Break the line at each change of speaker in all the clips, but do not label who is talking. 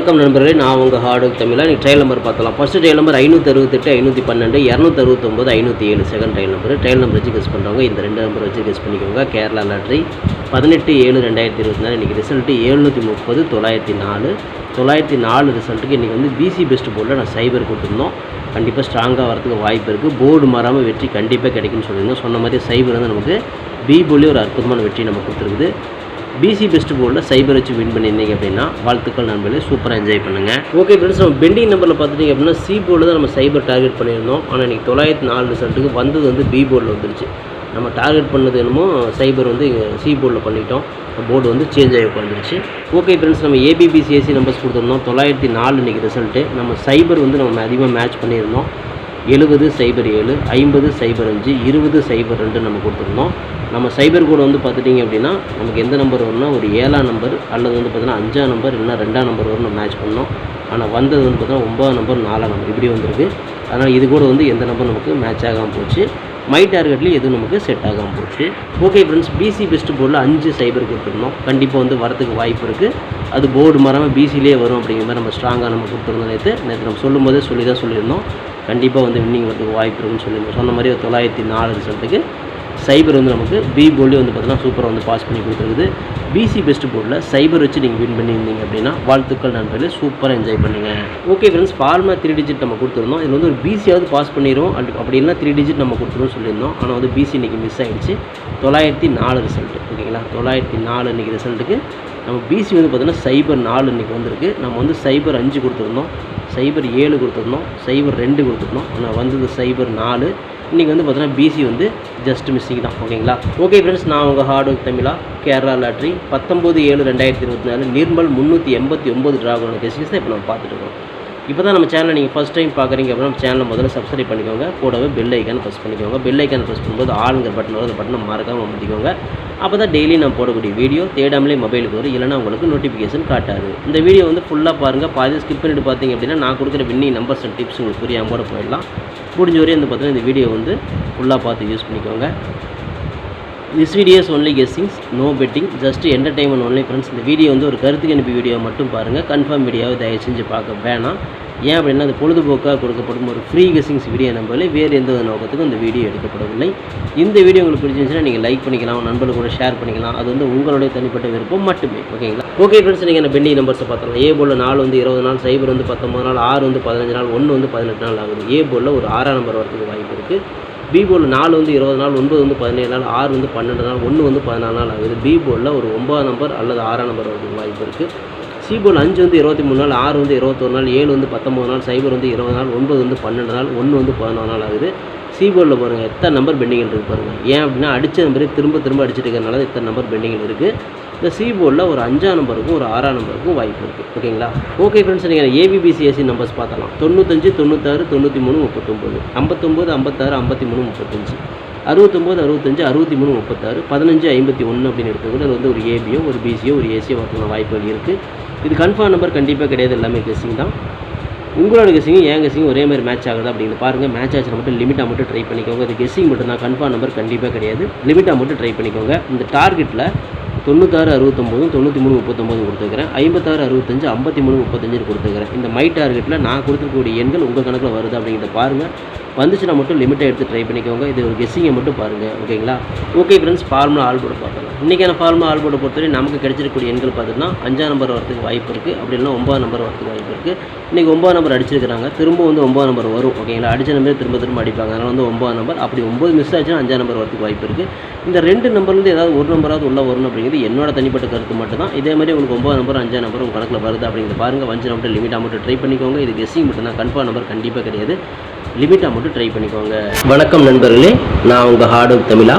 வணக்கம் நண்பர்களே நான் உங்கள் ஹார்டுக் தமிழாக நீங்கள் ட்ரையல் நம்பர் பார்த்தலாம் ஃபஸ்ட்டு ட்ரையல் நம்பர் ஐநூற்றி அறுபத்தெட்டு ஐநூற்றி பன்னெண்டு இரநூத்தி அறுபத்தொம்பது ஐநூற்றி ஏழு second trial number trial number வச்சு கெஸ் பண்ணுறவங்க இந்த ரெண்டு நம்பர் வச்சு கெஸ் பண்ணிக்கோங்க. கேரளா லாட்ரி பதினெட்டு ஏழு ரெண்டாயிரத்தி இருபத்தி நாலு. இன்றைக்கி ரிசல்ட்டு எழுநூற்றி முப்பது தொள்ளாயிரத்தி நாலு. தொள்ளாயிரத்தி நாலு ரிசல்ட்டுக்கு இன்றைக்கி வந்து பிசி பெஸ்ட் போர்டில் நான் சைபர் கொடுத்துருந்தோம். கண்டிப்பாக ஸ்ட்ராங்காக வரதுக்கு வாய்ப்பு இருக்குது போர்டு மாறாமல் வெற்றி கண்டிப்பாக கிடைக்கும்னு சொல்லியிருந்தோம். சொன்ன மாதிரி சைபர் வந்து நமக்கு பி போலி ஒரு அற்புதமான வெற்றி நம்ம கொடுத்துருக்குது. பிசி பெஸ்ட் போர்டில் சைபர் வச்சு வின் பண்ணியிருந்தீங்க அப்படின்னா வாழ்த்துக்கள் நண்பர்களே. சூப்பராக என்ஜாய் பண்ணுங்கள் ஓகே ஃப்ரெண்ட்ஸ் நம்ம பெண்டிங் நம்பரில் பார்த்துட்டிங்க அப்படின்னா சி போர்டில் தான் நம்ம சைபர் டார்கெட் பண்ணியிருந்தோம். ஆனால் இன்றைக்கி தொள்ளாயிரத்தி நாலு ரிசல்ட்டுக்கு வந்தது வந்து பி போர்டில் வந்துருச்சு. நம்ம டார்கெட் பண்ணது என்னமோ சைபர் வந்து இங்கே சி போர்டில் பண்ணிட்டோம். போர்டு வந்து சேஞ்ச் ஆகி உட்காந்துருச்சு ஓகே ஃப்ரெண்ட்ஸ் நம்ம ஏபிபிசிஎஸ்சி நம்பர்ஸ் கொடுத்துருந்தோம். தொள்ளாயிரத்தி நாலு இன்றைக்கி ரிசல்ட்டு நம்ம சைபர் வந்து நம்ம அதிகமாக மேட்ச் பண்ணியிருந்தோம். எழுபது சைபர் ஏழு ஐம்பது சைபர் அஞ்சு இருபது சைபர் ரெண்டு நம்ம கொடுத்துருந்தோம். நம்ம சைபர் கோடு வந்து பார்த்துட்டிங்க அப்படின்னா நமக்கு எந்த நம்பர் வரும்னா ஒரு ஏழாம் நம்பர் அல்லது வந்து பார்த்தீங்கன்னா அஞ்சாம் நம்பர் இல்லைனா ரெண்டாம் நம்பர் வரும் நம்ம மேட்ச் பண்ணோம். ஆனால் வந்தது வந்து பார்த்தீங்கன்னா ஒம்பதாம் நம்பர் நாலாம் நம்பர் இப்படி வந்திருக்கு. அதனால் இது கூட வந்து எந்த நம்பர் நமக்கு மேட்ச் ஆகாமல் போச்சு. மை டார்கெட்லேயும் எதுவும் நமக்கு செட் ஆகாமல் போச்சு. ஓகே ஃப்ரெண்ட்ஸ் பிசி பெஸ்ட் போர்டில் அஞ்சு சைபர் கொடுத்துருந்தோம். கண்டிப்பாக வந்து வரத்துக்கு வாய்ப்பு இருக்குது அது போர்டு மாறாமல் பிசிலே வரும் அப்படிங்கிற மாதிரி நம்ம ஸ்ட்ராங்காக நம்ம கொடுத்துருந்தோம் நேற்று நேற்று நம்ம சொல்லும் போதே சொல்லி தான் சொல்லியிருந்தோம். கண்டிப்பாக வந்து வின்னிங் வரதுக்கு வாய்ப்பு இருக்குன்னு சொல்லியிருந்தோம். சொன்ன மாதிரி ஒரு தொள்ளாயிரத்தி நாலு ரிசல்ட்டுக்கு சைபர் வந்து நமக்கு பி போர்டு வந்து பார்த்தீங்கன்னா சூப்பராக வந்து பாஸ் பண்ணி கொடுத்துருக்குது. பிசி பெஸ்ட் போர்டில் சைபர் வச்சு நீங்கள் வின் பண்ணியிருந்தீங்க அப்படின்னா வாழ்த்துக்கள் நண்பர்களே. சூப்பராக என்ஜாய் பண்ணுங்கள் okay friends pharma three digit நம்ம கொடுத்துருந்தோம். இது வந்து ஒரு பிசியாவது பாஸ் பண்ணிடும் அப்படி அப்படி இல்லைனா த்ரீ டிஜிட் நம்ம கொடுத்துருவோம் சொல்லியிருந்தோம். ஆனால் வந்து பிசி இன்றைக்கி மிஸ் ஆகிடுச்சு தொள்ளாயிரத்தி நாலு ரிசல்ட் ஓகேங்களா தொள்ளாயிரத்தி நாலு இன்றைக்கி ரிசல்ட்டுக்கு நம்ம பிசி வந்து பார்த்தீங்கன்னா சைபர் நாலு இன்றைக்கி வந்திருக்கு. நம்ம வந்து சைபர் அஞ்சு கொடுத்துருந்தோம். சைபர் ஏழு கொடுத்துருந்தோம் சைபர் ரெண்டு கொடுத்துருந்தோம். ஆனால் வந்தது சைபர் நாலு. இன்றைக்கி வந்து பார்த்தீங்கன்னா பிசி வந்து ஜஸ்ட் மிஸ்ஸிங் தான். ஓகேங்களா? ஓகே ஃப்ரெண்ட்ஸ் நான் உங்கள் ஹார்ட் ஒர்க் தமிழா கேரளா லாட்ரி பத்தொம்போது ஏழு ரெண்டாயிரத்தி இருபத்தி நாலு நிர்மல் முந்நூற்றி எண்பத்தி ஒம்பது ட்ராகோட கெஸ்டிஸ் தான் இப்போ நம்ம பார்த்துட்டு இருக்கோம். இப்போ தான் நம்ம சேனலை நீங்கள் ஃபஸ்ட் டைம் பார்க்குறீங்க அப்படின்னா நம்ம சேனலை முதல்ல சப்ஸ்கிரைப் பண்ணிக்கோங்க. கூடவே பெல் ஐக்கான் ப்ரெஸ் பண்ணிக்கோங்க. பெல் ஐக்கான் ப்ரெஸ் பண்ணும்போது ஆளுங்கிற பட்டன் வரும் அந்த பட்டனை மறக்காமல் அமுத்திக்கோங்க. அப்போ தான் டெய்லி நான் போடக்கூடிய வீடியோ தேடாமலே மொபைலுக்கு வரும். இல்லைனா உங்களுக்கு நோட்டிஃபிகேஷன் காட்டாது. இந்த வீடியோ வந்து ஃபுல்லாக பாருங்கள் பாதி ஸ்கிப் பண்ணிட்டு பார்த்தீங்க அப்படின்னா நான் கொடுக்குற வின்னி நம்பர்ஸ் அண்ட் டிப்ஸ் உங்களுக்கு புரியாமல் கூட போயிடலாம். முடிஞ்ச வரையும் வந்து பார்த்தீங்கன்னா இந்த வீடியோ வந்து ஃபுல்லாக பார்த்து யூஸ் பண்ணிக்கோங்க. This videos only guessings no betting just entertainment only friends இந்த வீடியோ வந்து ஒரு கருத்து கணிப்பு வீடியோ மட்டும் பாருங்கள் கன்ஃபார்ம் வீடியோவை தயவு செஞ்சு பார்க்க வேணாம். ஏன் அப்படின்னா அது பொழுதுபோக்காக கொடுக்கப்படும் ஒரு ஃப்ரீ கெஸ்ஸிங்ஸ் வீடியோ நம்பவில்லை வேறு எந்த ஒரு நோக்கத்துக்கும் இந்த வீடியோ எடுக்கப்படவில்லை. இந்த வீடியோ உங்களுக்கு பிடிச்சிருந்துச்சுன்னா நீங்கள் லைக் பண்ணிக்கலாம் நண்பர்கள் கூட ஷேர் பண்ணிக்கலாம். அது வந்து உங்களுடைய தனிப்பட்ட விருப்பம் மட்டுமே ஓகேங்களா ஓகே ஃப்ரெண்ட்ஸ் நீங்கள் என்ன பெண்டிங் நம்பர்ஸை பார்த்தலாம் ஏ போலில் நாலு வந்து இருபது நாள் சைபர் வந்து பத்தொம்பது நாள் ஆறு வந்து பதினஞ்சு நாள் ஒன்று வந்து பதினெட்டு நாள் ஆகுது. ஏ போலில் ஒரு ஆறாம் நம்பர் வரதுக்கு வாய்ப்பு இருக்குது பி போர்டில் நாலு வந்து இருபது நாள் ஒன்பது வந்து பதினேழு நாள் ஆறு வந்து பன்னெண்டு நாள் ஒன்று வந்து பதினாலு நாள் ஆகுது. பி போர்டில் ஒரு ஒன்பதாம் நம்பர் அல்லது ஆறாம் நம்பர் வரதுக்கு வாய்ப்பு இருக்குது சி போர்டில் அஞ்சு வந்து இருபத்தி மூணு நாள் ஆறு வந்து இருபத்தொரு நாள் ஏழு வந்து பத்தொம்பது நாள் சைபர் வந்து இருபது நாள் ஒன்பது வந்து பன்னெண்டு நாள் ஒன்று வந்து பதினாலு நாள் ஆகுது. சிபோர்டில் பாருங்கள் எத்தனை நம்பர் பெண்டிங்கில் இருக்குது பாருங்கள் ஏன் அப்படின்னா அடித்த நம்பரே திரும்ப திரும்ப அடிச்சிட்டு இருக்கிறனால இத்தனை நம்பர் பெண்டிங்கில் இருக்குது இந்த சிபோர்டில் ஒரு அஞ்சாம் நம்பருக்கும் ஒரு ஆறாம் நம்பருக்கும் வாய்ப்பு இருக்குது ஓகேங்களா ஓகே ஃப்ரெண்ட்ஸ் நீங்கள் ஏபிபிசிஎஸ்சி நம்பர்ஸ் பார்த்தலாம் தொண்ணூத்தஞ்சு தொண்ணூத்தாறு தொண்ணூற்றி மூணு முப்பத்தொம்போது. ஐம்பத்தொம்போது ஐம்பத்தாறு ஐம்பத்தி மூணு முப்பத்தஞ்சு. அறுபத்தொம்போது அறுபத்தஞ்சு அறுபத்தி மூணு முப்பத்தாறு. பதினஞ்சு ஐம்பத்தி ஒன்று அப்படின்னு எடுத்துக்கூட அது வந்து ஒரு ஏபியோ ஒரு பிசியோ ஒரு ஏசியோ வரதுக்கான வாய்ப்புகள் இருக்குது இது கன்ஃபார்ம் நம்பர் கண்டிப்பாக கிடையாது. எல்லாமே கெஸ்ஸிங் தான். உங்களோட கெஸிங்கும் என் கெஸிங்கும் ஒரே மாதிரி மேட்ச் ஆகுது அப்படின்னு பாருங்கள் மேட்ச் ஆச்சு மட்டும் லிமிட்டாக மட்டும் ட்ரை பண்ணிக்கோங்க. இது கெஸிங் மட்டும் தான். கன்ஃபார்ம் நம்பர் கண்டிப்பாக கிடையாது. லிமிட்டாக மட்டும் ட்ரை பண்ணிக்கோங்க. இந்த டார்கெட்டில் தொண்ணூத்தாறு அறுபத்தொம்போதும் தொண்ணூற்றி மூணு முப்பத்தொம்போது கொடுத்துருக்கிறேன். ஐம்பத்தாறு அறுபத்தஞ்சு ஐம்பத்தி மூணு முப்பத்தஞ்சு கொடுத்துருக்கிறேன். இந்த மை டார்கெட்டில் நான் கொடுத்துருக்கக்கூடிய எண்கள் உங்கள் கணக்கில் வருது அப்படிங்கிறத பாருங்கள் வந்துச்சுன்னா மட்டும் லிமிட்டை எடுத்து ட்ரை பண்ணிக்கோங்க. இது ஒரு கெஸ்ஸிங்கை மட்டும் பாருங்கள் ஓகேங்களா ஓகே ஃப்ரெண்ட்ஸ் ஃபார்முலா ஆல் கூட பார்க்கலாம். இன்றைக்கான ஃபார்முலா ஆல் போர்டை பொறுத்தவரை நமக்கு கிடைச்சிருக்கக்கூடிய எண்கள் பார்த்தீங்கன்னா அஞ்சாம் நம்பர் வரதுக்கு வாய்ப்பு இருக்குது அப்படி இல்லைனா ஒன்பதாம் நம்பர் வரதுக்கு வாய்ப்பு இருக்குது இன்றைக்கி ஒன்பதாம் நம்பர் அடிச்சிருக்கிறாங்க. திரும்ப வந்து ஒன்பதாம் நம்பர் வரும். ஓகேங்களா அடித்த நம்பர் திரும்ப திரும்ப அடிப்பாங்க. அதனால் வந்து ஒன்பதாம் நம்பர். அப்படி ஒம்பது மிஸ் ஆச்சுன்னா அஞ்சாம் நம்பர் வரதுக்கு வாய்ப்பு இருக்குது இந்த ரெண்டு நம்பர்லேருந்து ஏதாவது ஒரு நம்பராவது உள்ள வரணும் அப்படிங்கிறது என்னோட தனிப்பட்ட கருத்து மட்டும் தான் இதே மாதிரி உங்களுக்கு ஒம்பது நம்பர் அஞ்சாம் நம்பர் உங்கள் கணக்கில் வருது அப்படிங்கிறது பாருங்கள் வஞ்சு நம்பர் லிமிட்டாக மட்டும் ட்ரை பண்ணிக்கோங்க. இது கெஸ்ஸிங் மட்டும் தான். கன்ஃபார்ம் நம்பர் கண்டிப்பாக கிடையாது. லிமிட்டாக மட்டும் ட்ரை பண்ணிக்கோங்க. வணக்கம் நண்பர்களே. நான் உங்கள் ஹார்டு தமிழா.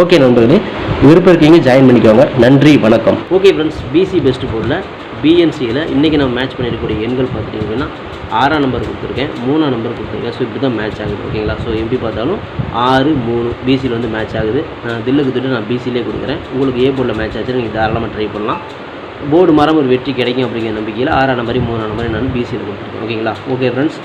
ஓகே நண்பர்களே விருப்பம் இருக்கீங்க ஜாயின் பண்ணிக்கோங்க. நன்றி வணக்கம். ஓகே ஃப்ரெண்ட்ஸ் பிசி பெஸ்ட் போர்டில் பிஎன்சியில் இன்றைக்கி நம்ம மேட்ச் பண்ணியிருக்கக்கூடிய எண்கள் பார்த்துட்டிங்க அப்படின்னா ஆறாம் நம்பர் கொடுத்துருக்கேன் மூணாம் நம்பர் கொடுத்துருக்கேன். ஸோ இப்படி தான் மேட்ச் ஆகுது ஓகேங்களா ஸோ எப்படி பார்த்தாலும் ஆறு மூணு பிசியில் வந்து மேட்ச் ஆகுது. நான் தில்லுக்கு திட்டு நான் பிசிலே கொடுக்குறேன். உங்களுக்கு ஏ போர்டில் மேட்ச் ஆச்சு நீங்கள் தாராளமாக ட்ரை பண்ணலாம். போர்டு மரம் ஒரு வெற்றி கிடைக்கும் அப்படிங்கிற நம்பிக்கையில் ஆறாம் நம்பரி மூணாம் நம்பரி நான் பிசியில் கொடுத்துருக்கேன் ஓகேங்களா ஓகே ஃப்ரெண்ட்ஸ்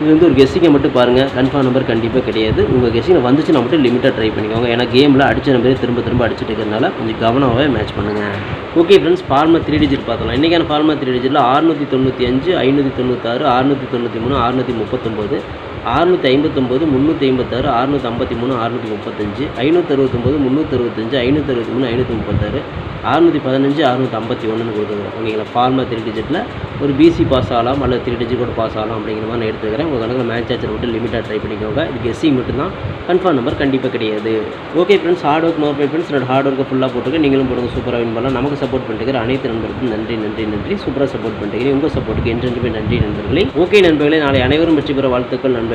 இது வந்து ஒரு கெஸ்ஸிங்கை மட்டும் பாருங்கள் கன்ஃபார்ம் நம்பர் கண்டிப்பாக கிடையாது. உங்கள் கெஸ்ஸிங்கில் வந்துச்சுன்னா மட்டும் லிமிட்டாக ட்ரை பண்ணிக்கோங்க. ஏன்னா கேமில் அடிச்ச நம்பரே திரும்ப திரும்ப அடிச்சுட்டு இருக்கிறதுனால கொஞ்சம் கவனமாகவே மேட்ச் பண்ணுங்கள் okay friends pharma three digit பார்த்தலாம் இன்றைக்கான ஃபார்மா த்ரீ டிஜிட்டில் ஆறுநூற்றி தொண்ணூற்றி அஞ்சு ஐநூற்றி தொண்ணூற்றாறு அறுநூற்றி தொண்ணூற்றி மூணு அறுநூற்றி முப்பத்தொம்போது அறுநூற்றி ஐம்பத்தொம்போது முந்நூற்றி ஐம்பத்தாறு அறுநூற்றி ஐம்பத்தி மூணு அறுநூற்றி முப்பத்தஞ்சு ஐநூற்றி அறுபத்தொம்போது முந்நூற்றி அறுபத்தஞ்சு ஐநூற்றி அறுபத்தி மூணு ஐநூற்றி முப்பத்தாறு அறுநூற்றி பதினஞ்சு அறுநூற்றி ஐம்பத்தி ஒன்றுன்னு கொடுத்துருக்கோம் ஓகேங்களா? ஃபார்மா த்ரீ டிஜிட்டில் ஒரு பிசி பாஸ் ஆகலாம் அல்லது த்ரீ டிஜிட் கூட பாஸ் ஆகலாம் அப்படிங்கிற மாதிரி நான் எடுத்துக்கிறேன் உங்கள் கணக்கில் மேட்ச் ஆச்சர் மட்டும் லிமிட்டாக ட்ரை பண்ணிக்கோங்க. இது கெஸ்ஸிங் மட்டும்தான். கன்ஃபார்ம் நம்பர் கண்டிப்பாக கிடையாது. ஓகே ஃப்ரெண்ட்ஸ் ஹார்ட் ஒர்க் நோர் ஃப்ரெண்ட்ஸ் என்னோட ஹார்ட் ஒர்க்கை ஃபுல்லாக போட்டுக்க நீங்களும் போடுங்க. சூப்பராக வின் பண்ணலாம். நமக்கு சப்போர்ட் பண்ணிட்டு அனைத்து நண்பர்களுக்கும் நன்றி நன்றி நன்றி. சூப்பராக சப்போர்ட் பண்ணிட்டு உங்கள் சப்போர்ட்டுக்கு என்றென்றுமே நன்றி நண்பர்களே. ஓகே நண்பர்களே. நாளை அனைவரும் வெற்றி பெற வாழ்த்துக்கள் நண்பர்கள்.